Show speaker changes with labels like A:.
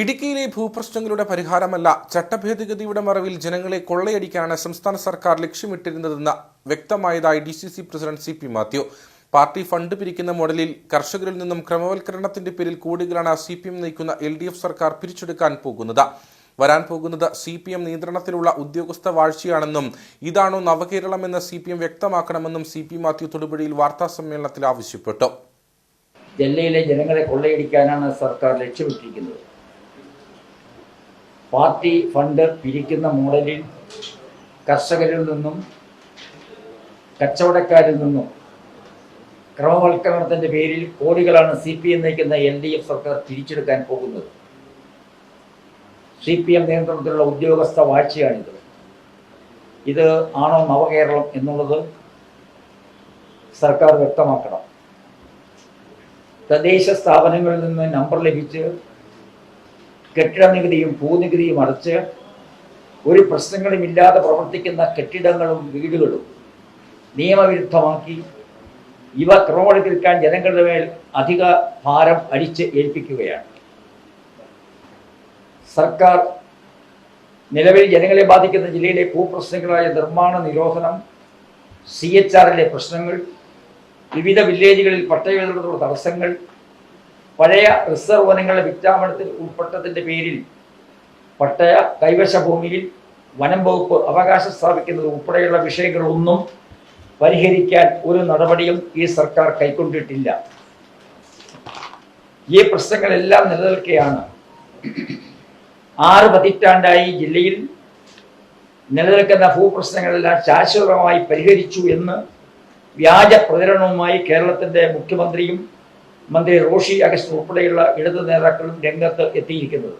A: ഇടുക്കിയിലെ ഭൂപ്രശ്നങ്ങളുടെ പരിഹാരമല്ല ചട്ടഭേദഗതിയുടെ മറവിൽ ജനങ്ങളെ കൊള്ളയടിക്കാനാണ് സംസ്ഥാന സർക്കാർ ലക്ഷ്യമിട്ടിരുന്നതെന്ന് വ്യക്തമായതായി D C C president C P Mathew. Party fund പിരിക്കുന്ന മോഡലിൽ കർഷകരിൽ നിന്നും ക്രമവൽക്കരണത്തിന്റെ പേരിൽ കോടികളാണ് സി പി എം നയിക്കുന്ന എൽ ഡി എഫ് സർക്കാർ പിരിച്ചെടുക്കാൻ പോകുന്നത്. വരാൻ പോകുന്നത് സി പി എം നിയന്ത്രണത്തിലുള്ള ഉദ്യോഗസ്ഥ വാഴ്ചയാണെന്നും ഇതാണോ നവകേരളമെന്ന് സി പി എം വ്യക്തമാക്കണമെന്നും സി പി മാത്യു തൊടുപുഴയിൽ വാർത്താസമ്മേളനത്തിൽ ആവശ്യപ്പെട്ടു.
B: ജില്ലയിലെ ജനങ്ങളെ കൊള്ളയടിക്കാനാണ് സർക്കാർ ലക്ഷ്യമിട്ടിരിക്കുന്നത്. പാർട്ടി ഫണ്ട് പിരിക്കുന്ന മോഡലിൽ കർഷകരിൽ നിന്നും കച്ചവടക്കാരിൽ നിന്നും ക്രമവൽക്കരണത്തിന്റെ പേരിൽ കോടികളാണ് സി പി എം നയിക്കുന്ന എൽ ഡി എഫ് സർക്കാർ തിരിച്ചെടുക്കാൻ പോകുന്നത്. സി പി എം നിയന്ത്രണത്തിലുള്ള ഉദ്യോഗസ്ഥ വാഴ്ചയാണിത്. ഇത് ആണോ നവകേരളം എന്നുള്ളത് സർക്കാർ വ്യക്തമാക്കണം. തദ്ദേശ സ്ഥാപനങ്ങളിൽ നിന്ന് നമ്പർ ലഭിച്ച് കെട്ടിട നികുതിയും ഭൂനികുതിയും അടച്ച് ഒരു പ്രശ്നങ്ങളുമില്ലാതെ പ്രവർത്തിക്കുന്ന കെട്ടിടങ്ങളും വീടുകളും നിയമവിരുദ്ധമാക്കി. ഇവ ക്രമവൽക്കരിക്കാൻ ജനങ്ങളുടെ മേൽ അധിക ഭാരം അടിച്ച് ഏൽപ്പിക്കുകയാണ്. സർക്കാർ നിലവിൽ ജനങ്ങളെ ബാധിക്കുന്ന ജില്ലയിലെ ഭൂപ്രശ്നങ്ങളായ നിർമ്മാണ നിരോധനം സി എച്ച് ആറിലെ പ്രശ്നങ്ങൾ വിവിധ വില്ലേജുകളിൽ പട്ടയ തടസ്സങ്ങൾ പഴയ റിസർവ് വനങ്ങളുടെ വിജ്ഞാപനത്തിൽ ഉൾപ്പെട്ടതിന്റെ പേരിൽ പട്ടയ കൈവശ ഭൂമിയിൽ വനം വകുപ്പ് അവകാശം സ്ഥാപിക്കുന്നത് ഉൾപ്പെടെയുള്ള വിഷയങ്ങളൊന്നും പരിഹരിക്കാൻ ഒരു നടപടിയും ഈ സർക്കാർ കൈക്കൊണ്ടിട്ടില്ല. ഈ പ്രശ്നങ്ങളെല്ലാം നിലനിൽക്കുകയാണ് ആറ് പതിറ്റാണ്ടായി ജില്ലയിൽ നിലനിൽക്കുന്ന ഭൂപ്രശ്നങ്ങളെല്ലാം ശാശ്വതമായി പരിഹരിച്ചു എന്ന് വ്യാജ പ്രചരണവുമായി കേരളത്തിന്റെ മുഖ്യമന്ത്രിയും മന്ത്രി റോഷി അഗസ്റ്റ് ഉൾപ്പെടെയുള്ള ഇടതു നേതാക്കളും രംഗത്ത് എത്തിയിരിക്കുന്നത്.